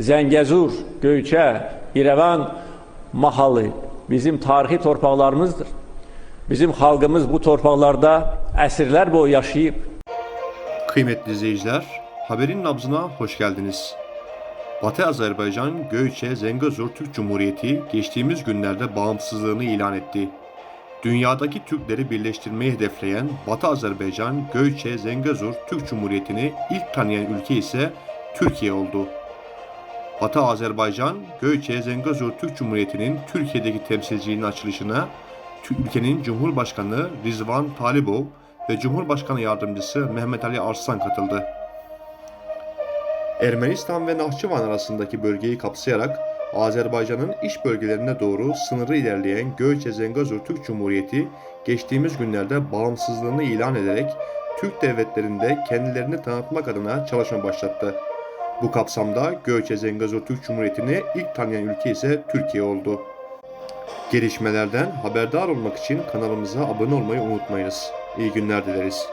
Zəngəzur, Göyçə, İrəvan mahalı bizim tarixi torpaqlarımızdır. Bizim xalqımız bu torpaqlarda əsrlər boyu yaşayıb. Kıymetli izleyiciler, haberin nabzına hoş geldiniz. Batı Azerbaycan Göyçe Zengezur Türk Cumhuriyeti geçtiğimiz günlerde bağımsızlığını ilan etti. Dünyadaki Türkleri birleştirmeyi hedefleyen Batı Azerbaycan Göyçe Zengezur Türk Cumhuriyeti'ni ilk tanıyan ülke ise Türkiye oldu. Batı Azerbaycan Göyçe Zengezur Türk Cumhuriyeti'nin Türkiye'deki temsilciliğinin açılışına ülkenin Cumhurbaşkanı Rizvan Talibov ve Cumhurbaşkanı Yardımcısı Mehmet Ali Arslan katıldı. Ermenistan ve Nahçıvan arasındaki bölgeyi kapsayarak Azerbaycan'ın iç bölgelerine doğru sınırı ilerleyen Göyçe Zengezur Türk Cumhuriyeti geçtiğimiz günlerde bağımsızlığını ilan ederek Türk devletlerinde kendilerini tanıtmak adına çalışma başlattı. Bu kapsamda Göyçe Zengezur Türk Cumhuriyeti'ni ilk tanıyan ülke ise Türkiye oldu. Gelişmelerden haberdar olmak için kanalımıza abone olmayı unutmayınız. İyi günler dileriz.